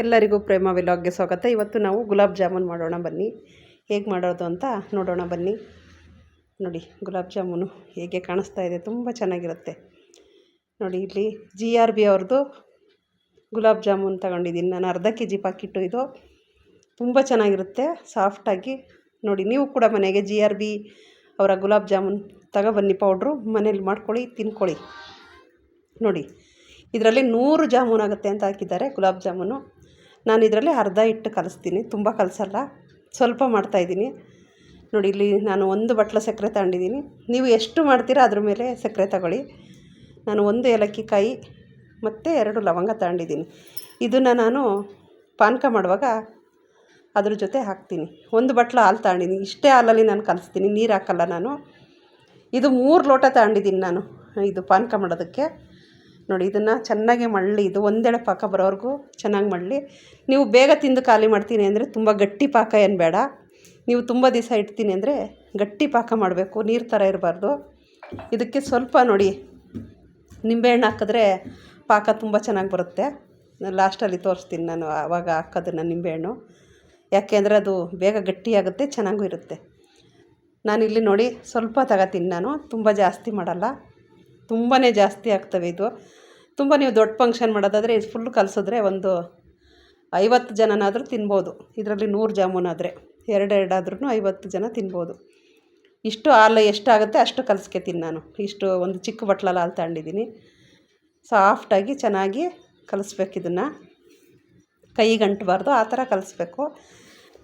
ಎಲ್ಲರಿಗೂ ಪ್ರೇಮ ವಿಲಾಗ್ಗೆ ಸ್ವಾಗತ. ಇವತ್ತು ನಾವು ಗುಲಾಬ್ ಜಾಮೂನ್ ಮಾಡೋಣ ಬನ್ನಿ. ಹೇಗೆ ಮಾಡೋದು ಅಂತ ನೋಡೋಣ ಬನ್ನಿ. ನೋಡಿ, ಗುಲಾಬ್ ಜಾಮೂನು ಹೇಗೆ ಕಾಣಿಸ್ತಾ ಇದೆ, ತುಂಬ ಚೆನ್ನಾಗಿರುತ್ತೆ. ನೋಡಿ, ಇಲ್ಲಿ ಜಿ ಆರ್ ಬಿ ಅವ್ರದ್ದು ಗುಲಾಬ್ ಜಾಮೂನ್ ತಗೊಂಡಿದ್ದೀನಿ. ನಾನು ಅರ್ಧ ಕೆ ಜಿ ಪಾಕಿಟ್ಟು ಇದು. ತುಂಬ ಚೆನ್ನಾಗಿರುತ್ತೆ ಸಾಫ್ಟಾಗಿ ನೋಡಿ, ನೀವು ಕೂಡ ಮನೆಗೆ ಜಿ ಆರ್ ಬಿ ಅವರ ಗುಲಾಬ್ ಜಾಮೂನ್ ತಗೊಬನ್ನಿ ಪೌಡ್ರು. ಮನೇಲಿ ಮಾಡ್ಕೊಳ್ಳಿ, ತಿನ್ಕೊಳ್ಳಿ. ನೋಡಿ, ಇದರಲ್ಲಿ ನೂರು ಜಾಮೂನ್ ಆಗುತ್ತೆ ಅಂತ ಹಾಕಿದ್ದಾರೆ ಗುಲಾಬ್ ಜಾಮೂನು. ನಾನು ಇದರಲ್ಲಿ ಅರ್ಧ ಇಟ್ಟು ಕಲಿಸ್ತೀನಿ, ತುಂಬ ಕಲಿಸಲ್ಲ, ಸ್ವಲ್ಪ ಮಾಡ್ತಾಯಿದ್ದೀನಿ ನೋಡಿ, ಇಲ್ಲಿ ನಾನು ಒಂದು ಬಟ್ಲ ಸಕ್ಕರೆ ತಗೊಂಡಿದ್ದೀನಿ. ನೀವು ಎಷ್ಟು ಮಾಡ್ತೀರಾ ಅದ್ರ ಮೇಲೆ ಸಕ್ಕರೆ ತಗೊಳ್ಳಿ. ನಾನು ಒಂದು ಏಲಕ್ಕಿ ಕಾಯಿ ಮತ್ತು ಎರಡು ಲವಂಗ ತಗೊಂಡಿದ್ದೀನಿ. ಇದನ್ನು ನಾನು ಪಾನಕ ಮಾಡುವಾಗ ಅದ್ರ ಜೊತೆ ಹಾಕ್ತೀನಿ. ಒಂದು ಬಟ್ಲು ಹಾಲು ತಗೊಂಡಿದ್ದೀನಿ. ಇಷ್ಟೇ ಹಾಲಲ್ಲಿ ನಾನು ಕಲಿಸ್ತೀನಿ, ನೀರು ಹಾಕಲ್ಲ ನಾನು. ಇದು ಮೂರು ಲೋಟ ತಗೊಂಡಿದ್ದೀನಿ ನಾನು, ಇದು ಪಾನಕ ಮಾಡೋದಕ್ಕೆ. ನೋಡಿ, ಇದನ್ನು ಚೆನ್ನಾಗಿ ಮಳ್ಳಿ, ಇದು ಒಂದೆಡೆ ಪಾಕ ಬರೋವರೆಗೂ ಚೆನ್ನಾಗಿ ಮಳ್ಳಿ. ನೀವು ಬೇಗ ತಿಂದು ಖಾಲಿ ಮಾಡ್ತೀನಿ ಅಂದರೆ ತುಂಬ ಗಟ್ಟಿ ಪಾಕ ಏನು ಬೇಡ. ನೀವು ತುಂಬ ದಿವಸ ಇಡ್ತೀನಿ ಅಂದರೆ ಗಟ್ಟಿ ಪಾಕ ಮಾಡಬೇಕು, ನೀರು ಥರ ಇರಬಾರ್ದು. ಇದಕ್ಕೆ ಸ್ವಲ್ಪ ನೋಡಿ, ನಿಂಬೆಹಣ್ಣು ಹಾಕಿದ್ರೆ ಪಾಕ ತುಂಬ ಚೆನ್ನಾಗಿ ಬರುತ್ತೆ. ಲಾಸ್ಟಲ್ಲಿ ತೋರಿಸ್ತೀನಿ ನಾನು ಆವಾಗ ಹಾಕೋದನ್ನು ನಿಂಬೆಹಣ್ಣು. ಯಾಕೆ ಅಂದರೆ ಅದು ಬೇಗ ಗಟ್ಟಿಯಾಗುತ್ತೆ ಚೆನ್ನಾಗೂ ಇರುತ್ತೆ. ನಾನಿಲ್ಲಿ ನೋಡಿ, ಸ್ವಲ್ಪ ತಗೋತೀನಿ ನಾನು, ತುಂಬ ಜಾಸ್ತಿ ಮಾಡಲ್ಲ. ತುಂಬಾ ಜಾಸ್ತಿ ಆಗ್ತವೆ ಇದು. ತುಂಬ ನೀವು ದೊಡ್ಡ ಫಂಕ್ಷನ್ ಮಾಡೋದಾದರೆ ಇದು ಫುಲ್ ಕಲಿಸಿದ್ರೆ ಒಂದು ಐವತ್ತು ಜನನಾದರೂ ತಿನ್ಬೋದು. ಇದರಲ್ಲಿ ನೂರು ಜಾಮೂನ್ ಆದರೆ ಎರಡೆರಡಾದ್ರೂ ಐವತ್ತು ಜನ ತಿನ್ಬೋದು. ಇಷ್ಟು ಹಾಲು ಎಷ್ಟಾಗುತ್ತೆ ಅಷ್ಟು ಕಲಿಸ್ಕೊತೀನಿ ನಾನು. ಇಷ್ಟು ಒಂದು ಚಿಕ್ಕ ಬಟ್ಲಲ್ಲಿ ಹಾಲು ತಗೊಂಡಿದ್ದೀನಿ. ಸಾಫ್ಟಾಗಿ ಚೆನ್ನಾಗಿ ಕಲಿಸ್ಬೇಕು ಇದನ್ನು. ಕೈಗೆ ಅಂಟಬಾರ್ದು ಆ ಥರ ಕಲಿಸ್ಬೇಕು.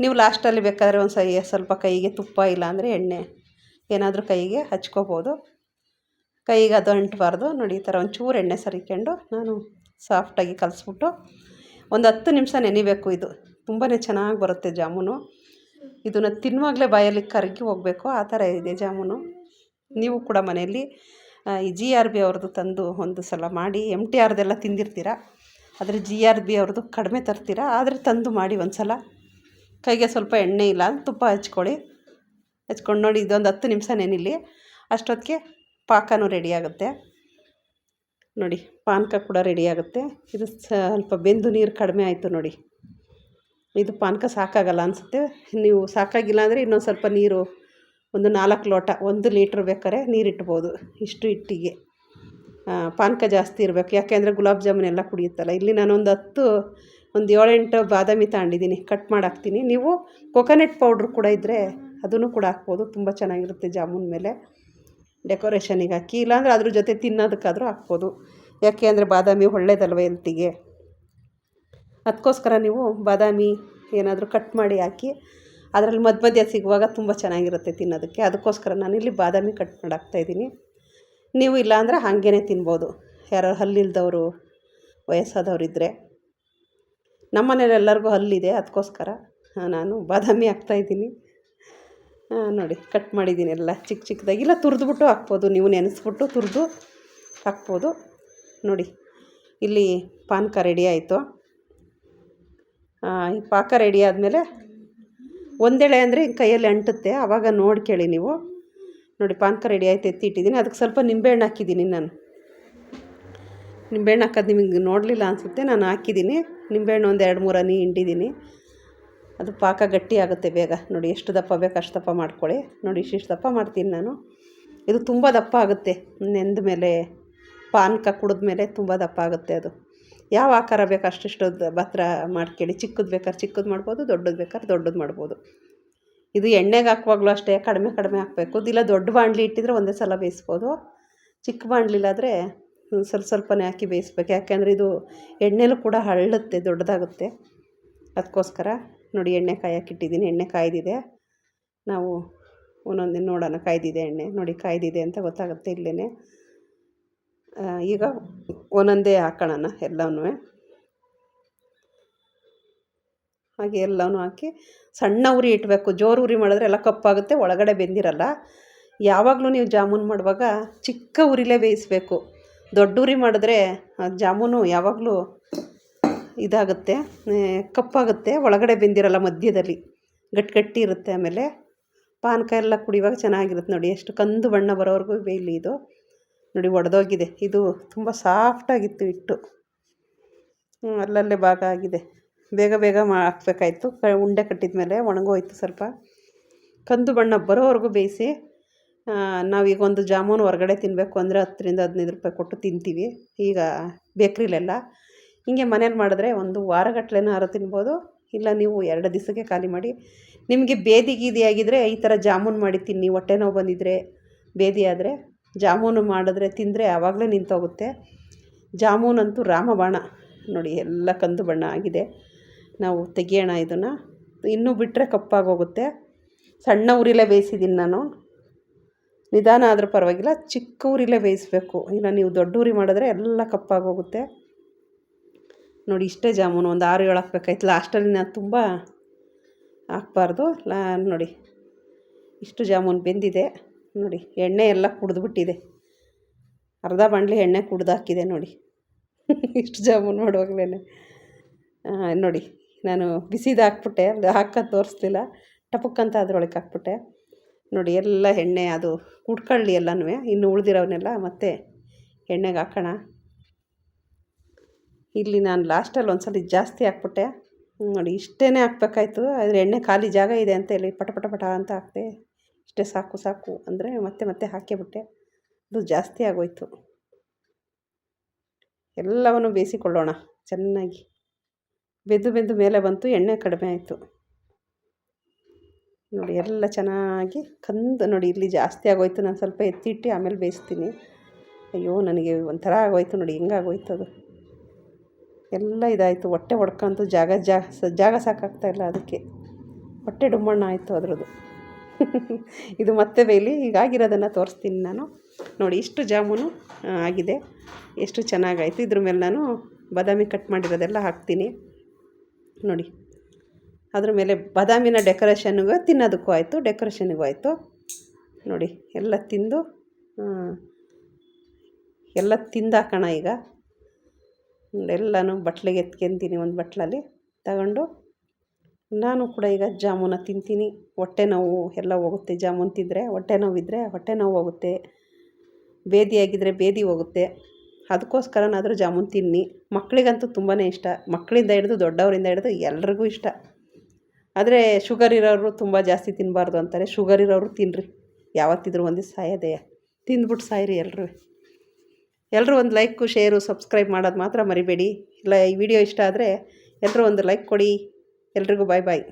ನೀವು ಲಾಸ್ಟಲ್ಲಿ ಬೇಕಾದ್ರೆ ಒಂದು ಸೈ ಸ್ವಲ್ಪ ಕೈಗೆ ತುಪ್ಪ ಇಲ್ಲಾಂದರೆ ಎಣ್ಣೆ ಏನಾದರೂ ಕೈಗೆ ಹಚ್ಕೋಬೋದು. ಕೈಗೆ ಅದು ಅಂಟಬಾರ್ದು. ನೋಡಿ, ಈ ಥರ ಒಂಚೂರು ಎಣ್ಣೆ ಸರಿಕೊಂಡು ನಾನು ಸಾಫ್ಟಾಗಿ ಕಲಿಸ್ಬಿಟ್ಟು ಒಂದು ಹತ್ತು ನಿಮಿಷ ನೆನಿಬೇಕು ಇದು. ತುಂಬಾ ಚೆನ್ನಾಗಿ ಬರುತ್ತೆ ಜಾಮೂನು. ಇದನ್ನು ತಿನ್ನುವಾಗಲೇ ಬಾಯಲ್ಲಿ ಕರಗಿ ಹೋಗಬೇಕು. ಆ ಥರ ಇದೆ ಜಾಮೂನು. ನೀವು ಕೂಡ ಮನೆಯಲ್ಲಿ ಈ ಜಿ ಆರ್ ಬಿ ಅವ್ರದ್ದು ತಂದು ಒಂದು ಸಲ ಮಾಡಿ ಎಂ ಟಿ ಆರ್ದೆಲ್ಲ ತಿಂದಿರ್ತೀರ? ಆದರೆ ಜಿ ಆರ್ ಬಿ ಅವ್ರದ್ದು ಕಡಿಮೆ ತರ್ತೀರ? ಆದರೆ ತಂದು ಮಾಡಿ ಒಂದು ಸಲ. ಕೈಗೆ ಸ್ವಲ್ಪ ಎಣ್ಣೆ ಇಲ್ಲ, ತುಪ್ಪ ಹಚ್ಕೊಳ್ಳಿ. ಹಚ್ಕೊಂಡು ನೋಡಿ, ಇದೊಂದು ಹತ್ತು ನಿಮಿಷ ನೆನಿಲಿ. ಅಷ್ಟೊತ್ತಿಗೆ ಪಾಕನೂ ರೆಡಿ ಆಗುತ್ತೆ ನೋಡಿ, ಪಾನಕ ಕೂಡ ರೆಡಿ ಆಗುತ್ತೆ ಇದು ಸ್ವಲ್ಪ ಬೆಂದು ನೀರು ಕಡಿಮೆ ಆಯಿತು ನೋಡಿ. ಇದು ಪಾನಕ ಸಾಕಾಗಲ್ಲ ಅನಿಸುತ್ತೆ. ನೀವು ಸಾಕಾಗಿಲ್ಲ ಅಂದರೆ ಇನ್ನೊಂದು ಸ್ವಲ್ಪ ನೀರು, ಒಂದು ನಾಲ್ಕು ಲೋಟ, ಒಂದು ಲೀಟ್ರ್ ಬೇಕಾದ್ರೆ ನೀರಿಟ್ಬೋದು ಇಷ್ಟು ಇಟ್ಟಿಗೆ ಪಾನಕ ಜಾಸ್ತಿ ಇರಬೇಕು. ಯಾಕೆಂದರೆ ಗುಲಾಬ್ ಜಾಮೂನ್ ಎಲ್ಲ ಕುಡಿಯುತ್ತಲ್ಲ. ಇಲ್ಲಿ ನಾನೊಂದು ಹತ್ತು, ಒಂದು ಏಳೆಂಟು ಬಾದಾಮಿ ತಗೊಂಡಿದ್ದೀನಿ. ಕಟ್ ಮಾಡಿ ಹಾಕ್ತೀನಿ ನೀವು ಕೊಕೊನೆಟ್ ಪೌಡ್ರ್ ಕೂಡ ಇದ್ದರೆ ಅದನ್ನು ಕೂಡ ಹಾಕ್ಬೋದು. ತುಂಬ ಚೆನ್ನಾಗಿರುತ್ತೆ ಜಾಮೂನ್ ಮೇಲೆ. ಡೆಕೋರೇಷನಿಗೆ ಹಾಕಿ ಇಲ್ಲಾಂದರೆ ಅದ್ರ ಜೊತೆ ತಿನ್ನೋದಕ್ಕಾದರೂ ಹಾಕ್ಬೋದು. ಯಾಕೆ ಅಂದರೆ ಬಾದಾಮಿ ಒಳ್ಳೇದಲ್ವ ಎಲ್ತಿಗೆ ಅದಕ್ಕೋಸ್ಕರ ನೀವು ಬಾದಾಮಿ ಏನಾದರೂ ಕಟ್ ಮಾಡಿ ಹಾಕಿ, ಅದರಲ್ಲಿ ಮಧ್ಯ ಮಧ್ಯ ಸಿಗುವಾಗ ತುಂಬ ಚೆನ್ನಾಗಿರುತ್ತೆ ತಿನ್ನೋದಕ್ಕೆ. ಅದಕ್ಕೋಸ್ಕರ ನಾನಿಲ್ಲಿ ಬಾದಾಮಿ ಕಟ್ ಮಾಡಿ ಹಾಕ್ತಾಯಿದ್ದೀನಿ ನೀವು ಇಲ್ಲಾಂದರೆ ಹಾಗೇನೆ ತಿನ್ಬೋದು. ಯಾರು ಹಲ್ಲಿಲ್ದವರು, ವಯಸ್ಸಾದವ್ರು ಇದ್ದರೆ ನಮ್ಮ ಮನೇಲಿ ಎಲ್ಲರಿಗೂ ಹಲ್ಲಿದೆ ಅದಕ್ಕೋಸ್ಕರ ನಾನು ಬಾದಾಮಿ ಹಾಕ್ತಾಯಿದ್ದೀನಿ ನೋಡಿ ಕಟ್ ಮಾಡಿದ್ದೀನಿ ಎಲ್ಲ ಚಿಕ್ಕ ಚಿಕ್ಕದಾಗಿ. ಇಲ್ಲ, ತುರಿದ್ಬಿಟ್ಟು ಹಾಕ್ಬೋದು. ನೀವು ನೆನೆಸ್ಬಿಟ್ಟು ತುರಿದು ಹಾಕ್ಬೋದು. ನೋಡಿ, ಇಲ್ಲಿ ಪಾನಕ ರೆಡಿ ಆಯಿತು. ಈ ಪಾಕ ರೆಡಿ ಆದಮೇಲೆ ಒಂದೆಳೆ ಅಂದರೆ ಕೈಯಲ್ಲಿ ಅಂಟುತ್ತೆ. ಆವಾಗ ಕೇಳಿ ನೀವು. ನೋಡಿ, ಪಾನಕ ರೆಡಿ ಆಯ್ತು, ಎತ್ತಿಟ್ಟಿದ್ದೀನಿ. ಅದಕ್ಕೆ ಸ್ವಲ್ಪ ನಿಂಬೆಹಣ್ಣು ಹಾಕಿದ್ದೀನಿ ನಾನು. ನಿಂಬೆಹಣ್ಣು ಹಾಕೋದು ನಿಮಗೆ ನೋಡಲಿಲ್ಲ ಅನಿಸುತ್ತೆ. ನಾನು ಹಾಕಿದ್ದೀನಿ. ನಿಂಬೆಹಣ್ಣು ಒಂದು ಎರಡು ಮೂರು ಹಿಂಡಿದ್ದೀನಿ. ಅದು ಪಾಕ ಗಟ್ಟಿ ಆಗುತ್ತೆ ಬೇಗ. ನೋಡಿ, ಎಷ್ಟು ದಪ್ಪ ಬೇಕು ಅಷ್ಟು ದಪ್ಪ ಮಾಡ್ಕೊಳ್ಳಿ. ನೋಡಿ ಇಷ್ಟಿಷ್ಟು ದಪ್ಪ ಮಾಡ್ತೀನಿ ನಾನು. ಇದು ತುಂಬ ದಪ್ಪ ಆಗುತ್ತೆ. ನೆಂದ ಮೇಲೆ ಪಾನಕ ಕುಡಿದ್ಮೇಲೆ ತುಂಬ ದಪ್ಪ ಆಗುತ್ತೆ ಅದು. ಯಾವ ಆಕಾರ ಬೇಕು ಅಷ್ಟಿಷ್ಟು ಭತ್ರ ಮಾಡ್ಕೊಳ್ಳಿ. ಚಿಕ್ಕದು ಬೇಕಾದ್ರೆ ಚಿಕ್ಕದು ಮಾಡ್ಬೋದು, ದೊಡ್ಡದು ಬೇಕಾದ್ರೆ ದೊಡ್ಡದು ಮಾಡ್ಬೋದು. ಇದು ಎಣ್ಣೆಗೆ ಹಾಕುವಾಗಲೂ ಅಷ್ಟೇ. ಕಡಿಮೆ ಕಡಿಮೆ ಹಾಕಬೇಕು. ಇಲ್ಲ, ದೊಡ್ಡ ಬಾಣಲಿ ಇಟ್ಟಿದ್ರೆ ಒಂದೇ ಸಲ ಬೇಯಿಸ್ಬೋದು. ಚಿಕ್ಕ ಬಾಣಲಿಲ್ಲಾದರೆ ಸ್ವಲ್ಪ ಸ್ವಲ್ಪನೇ ಹಾಕಿ ಬೇಯಿಸ್ಬೇಕು. ಯಾಕೆಂದರೆ ಇದು ಎಣ್ಣೆಲೂ ಕೂಡ ಹಳ್ಳುತ್ತೆ ದೊಡ್ಡದಾಗುತ್ತೆ. ಅದಕ್ಕೋಸ್ಕರ ನೋಡಿ ಎಣ್ಣೆ ಕಾಯಕ್ಕಿಟ್ಟಿದ್ದೀನಿ ಎಣ್ಣೆ ಕಾಯ್ದಿದೆ. ನಾವು ಒಂದೊಂದೇ ನೋಡೋಣ ಕಾಯ್ದಿದೆ ಎಣ್ಣೆ. ನೋಡಿ ಕಾಯ್ದಿದೆ ಅಂತ ಗೊತ್ತಾಗುತ್ತೆ ಇಲ್ಲೇ ಈಗ ಒಂದೊಂದೇ ಹಾಕೋಣ ಎಲ್ಲವೂ ಹಾಗೆ ಎಲ್ಲವೂ ಹಾಕಿ ಸಣ್ಣ ಉರಿ ಇಡಬೇಕು ಜೋರು ಉರಿ ಮಾಡಿದ್ರೆ ಎಲ್ಲ ಕಪ್ಪಾಗುತ್ತೆ, ಒಳಗಡೆ ಬೆಂದಿರಲ್ಲ. ಯಾವಾಗಲೂ ನೀವು ಜಾಮೂನ್ ಮಾಡುವಾಗ ಚಿಕ್ಕ ಉರಿಲೇ ಬೇಯಿಸಬೇಕು. ದೊಡ್ಡ ಉರಿ ಮಾಡಿದ್ರೆ ಜಾಮೂನು ಯಾವಾಗಲೂ ಇದಾಗುತ್ತೆ ಕಪ್ಪಾಗುತ್ತೆ, ಒಳಗಡೆ ಬೆಂದಿರಲ್ಲ ಮಧ್ಯದಲ್ಲಿ. ಗಟ್ಟಿ ಗಟ್ಟಿ ಇರುತ್ತೆ ಆಮೇಲೆ. ಪಾನಕ ಎಲ್ಲ ಕುಡಿಯುವಾಗ ಚೆನ್ನಾಗಿರುತ್ತೆ ನೋಡಿ, ಎಷ್ಟು ಕಂದು ಬಣ್ಣ ಬರೋವರೆಗೂ ಬೇಯಲಿ ಇದು. ನೋಡಿ, ಒಡೆದೋಗಿದೆ. ಇದು ತುಂಬ ಸಾಫ್ಟಾಗಿತ್ತು ಹಿಟ್ಟು. ಅಲ್ಲಲ್ಲೇ ಭಾಗ ಆಗಿದೆ. ಬೇಗ ಬೇಗ ಮಾ, ಹಾಕ್ಬೇಕಾಯ್ತು. ಕ, ಉಂಡೆ ಕಟ್ಟಿದ ಮೇಲೆ ಒಣಗೋಯ್ತು ಸ್ವಲ್ಪ. ಕಂದು ಬಣ್ಣ ಬರೋವರೆಗೂ ಬೇಯಿಸಿ ನಾವೀಗ ಒಂದು ಜಾಮೂನು ಹೊರಗಡೆ ತಿನ್ನಬೇಕು ಅಂದರೆ ಹತ್ತರಿಂದ ಹದಿನೈದು ರೂಪಾಯಿ ಕೊಟ್ಟು ತಿಂತೀವಿ. ಈಗ ಬೇಕ್ರಿಲೆಲ್ಲ. ಹಿಂಗೆ ಮನೇಲಿ ಮಾಡಿದ್ರೆ ಒಂದು ವಾರಗಟ್ಲೆನಾದ್ರು ತಿನ್ಬೋದು, ಇಲ್ಲ ನೀವು ಎರಡು ದಿವಸಕ್ಕೆ ಖಾಲಿ ಮಾಡಿ. ನಿಮಗೆ ಬೇದಿ ಗೀದಿ ಆಗಿದ್ದರೆ ಈ ಥರ ಜಾಮೂನು ಮಾಡಿ ತಿನ್ನಿ, ಹೊಟ್ಟೆ ನೋವು ಬಂದಿದ್ದರೆ ಬೇದಿ ಆದರೆ. ಜಾಮೂನು ಮಾಡಿದ್ರೆ ತಿಂದರೆ ಆವಾಗಲೇ ನಿಂತೋಗುತ್ತೆ. ಜಾಮೂನಂತೂ ರಾಮಬಾಣ. ನೋಡಿ, ಎಲ್ಲ ಕಂದು ಬಣ್ಣ ಆಗಿದೆ. ನಾವು ತೆಗಿಯೋಣ ಇದನ್ನು. ಇನ್ನೂ ಬಿಟ್ಟರೆ ಕಪ್ಪಾಗೋಗುತ್ತೆ. ಸಣ್ಣ ಉರಿಲೇ ಬೇಯಿಸಿದ್ದೀನಿ ನಾನು. ನಿಧಾನ ಆದರೂ ಪರವಾಗಿಲ್ಲ, ಚಿಕ್ಕ ಉರಿಲೇ ಬೇಯಿಸ್ಬೇಕು. ಇಲ್ಲ, ನೀವು ದೊಡ್ಡ ಉರಿ ಮಾಡಿದ್ರೆ ಎಲ್ಲ ಕಪ್ಪಾಗೋಗುತ್ತೆ. ನೋಡಿ ಇಷ್ಟೇ ಜಾಮೂನು, ಒಂದು ಆರು ಏಳು ಹಾಕ್ಬೇಕಾಯ್ತು. ಲಾಸ್ಟಲ್ಲಿ ನಾನು ತುಂಬ ಹಾಕ್ಬಾರ್ದು. ಲಾ, ನೋಡಿ, ಇಷ್ಟು ಜಾಮೂನು ಬೆಂದಿದೆ. ನೋಡಿ, ಎಣ್ಣೆ ಎಲ್ಲ ಕುಡಿದ್ಬಿಟ್ಟಿದೆ. ಅರ್ಧ ಬಾಣಲಿ ಎಣ್ಣೆ ಕುಡ್ದಾಕಿದೆ ನೋಡಿ. ಇಷ್ಟು ಜಾಮೂನು ಮಾಡುವಾಗಲೇ ನೋಡಿ, ನಾನು ಬಿಸಿದು ಹಾಕ್ಬಿಟ್ಟೆ. ಅದು ಹಾಕೋದು ತೋರಿಸ್ಲಿಲ್ಲ ಟಪಕ್ಕಂತ ಅದ್ರೊಳಗೆ ಹಾಕ್ಬಿಟ್ಟೆ. ನೋಡಿ, ಎಲ್ಲ ಎಣ್ಣೆ, ಅದು ಕುಡ್ಕೊಳ್ಳಿ ಎಲ್ಲನೂ ಇನ್ನು ಉಳಿದಿರೋನೆಲ್ಲ ಮತ್ತೆ ಎಣ್ಣೆಗೆ ಹಾಕೋಣ. ಇಲ್ಲಿ ನಾನು ಲಾಸ್ಟಲ್ಲಿ ಒಂದು ಸಲ ಜಾಸ್ತಿ ಹಾಕ್ಬಿಟ್ಟೆ. ನೋಡಿ ಇಷ್ಟೇ ಹಾಕ್ಬೇಕಾಯ್ತು. ಆದರೆ ಎಣ್ಣೆ ಖಾಲಿ ಜಾಗ ಇದೆ ಅಂತ ಹೇಳಿ ಪಟ ಪಟ ಪಟ ಅಂತ ಹಾಕ್ತೆ ಇಷ್ಟೇ ಸಾಕು ಸಾಕು ಅಂದರೆ ಮತ್ತೆ ಮತ್ತೆ ಹಾಕಿಬಿಟ್ಟೆ ಅದು ಜಾಸ್ತಿ ಆಗೋಯ್ತು. ಎಲ್ಲವನ್ನು ಬೇಯಿಸಿಕೊಳ್ಳೋಣ. ಚೆನ್ನಾಗಿ. ಬೆದ್ದು ಬೆಂದು ಮೇಲೆ ಬಂತು, ಎಣ್ಣೆ ಕಡಿಮೆ ಆಯಿತು. ನೋಡಿ, ಎಲ್ಲ ಚೆನ್ನಾಗಿ ಕಂದು, ನೋಡಿ, ಇಲ್ಲಿ ಜಾಸ್ತಿ ಆಗೋಯ್ತು. ನಾನು ಸ್ವಲ್ಪ ಎತ್ತಿಟ್ಟು ಆಮೇಲೆ ಬೇಯಿಸ್ತೀನಿ. ಅಯ್ಯೋ, ನನಗೆ ಒಂಥರ ಆಗೋಯ್ತು. ನೋಡಿ ಹೆಂಗಾಗೋಯ್ತು ಅದು ಎಲ್ಲ ಇದಾಯಿತು. ಹೊಟ್ಟೆ ಹೊಡ್ಕೊಂತು ಜಾಗ ಜಾಗ ಜಾಗ ಸಾಕಾಗ್ತಾಯಿಲ್ಲ ಅದಕ್ಕೆ. ಹೊಟ್ಟೆ ಡುಮ್ಮಣ್ಣ ಆಯಿತು ಅದರದ್ದು. ಇದು ಮತ್ತೆ ಬೇಲಿ. ಹೀಗಾಗಿರೋದನ್ನು ತೋರಿಸ್ತೀನಿ ನಾನು. ನೋಡಿ, ಇಷ್ಟು ಜಾಮೂನು ಆಗಿದೆ. ಎಷ್ಟು ಚೆನ್ನಾಗಾಯಿತು. ಇದ್ರ ಮೇಲೆ ನಾನು ಬಾದಾಮಿ ಕಟ್ ಮಾಡಿರೋದೆಲ್ಲ ಹಾಕ್ತೀನಿ. ನೋಡಿ, ಅದ್ರ ಮೇಲೆ ಬಾದಾಮಿನ ಡೆಕೋರೇಷನ್ಗೂ ತಿನ್ನೋದಕ್ಕೂ ಆಯಿತು, ಡೆಕೋರೇಷನ್ಗೂ ಆಯಿತು. ನೋಡಿ, ಎಲ್ಲ ತಿಂದು ಎಲ್ಲ ತಿಂದಾಕೋಣ ಈಗ. ಎಲ್ಲನೂ ಬಟ್ಲಿಗೆ ಎತ್ಕೊಂತೀನಿ ಒಂದು ಬಟ್ಲಲ್ಲಿ. ತಗೊಂಡು ನಾನು ಕೂಡ ಈಗ ಜಾಮೂನ ತಿಂತೀನಿ. ಹೊಟ್ಟೆ ನೋವು ಎಲ್ಲ ಹೋಗುತ್ತೆ. ಜಾಮೂನ್ ತಿಂದರೆ ಹೊಟ್ಟೆ ನೋವಿದ್ದರೆ ಹೊಟ್ಟೆ ನೋವು ಹೋಗುತ್ತೆ. ಬೇದಿಯಾಗಿದ್ದರೆ ಬೇದಿ ಹೋಗುತ್ತೆ. ಅದಕ್ಕೋಸ್ಕರನಾದರೂ ಜಾಮೂನ್ ತಿನ್ನಿ. ಮಕ್ಕಳಿಗಂತೂ ತುಂಬಾ ಇಷ್ಟ. ಮಕ್ಕಳಿಂದ ಹಿಡಿದು ದೊಡ್ಡವರಿಂದ ಹಿಡಿದು ಎಲ್ರಿಗೂ ಇಷ್ಟ. ಆದರೆ ಶುಗರ್ ಇರೋರು ತುಂಬ ಜಾಸ್ತಿ ತಿನ್ನಬಾರ್ದು ಅಂತಾರೆ. ಶುಗರ್ ಇರೋರು ತಿನ್ನಿರಿ ಯಾವತ್ತಿದ್ರೂ ಒಂದು ಸಾಯೋದೆ. ತಿಂದ್ಬಿಟ್ಟು ಸಾಯಿರಿ ಎಲ್ಲರೂ ಎಲ್ಲರೂ ಒಂದು ಲೈಕು, ಶೇರು, ಸಬ್ಸ್ಕ್ರೈಬ್ ಮಾಡೋದು ಮಾತ್ರ ಮರಿಬೇಡಿ. ಇಲ್ಲ, ಈ ವಿಡಿಯೋ ಇಷ್ಟ ಆದರೆ ಎಲ್ಲರೂ ಒಂದು ಲೈಕ್ ಕೊಡಿ. ಎಲ್ರಿಗೂ ಬಾಯ್ ಬಾಯ್.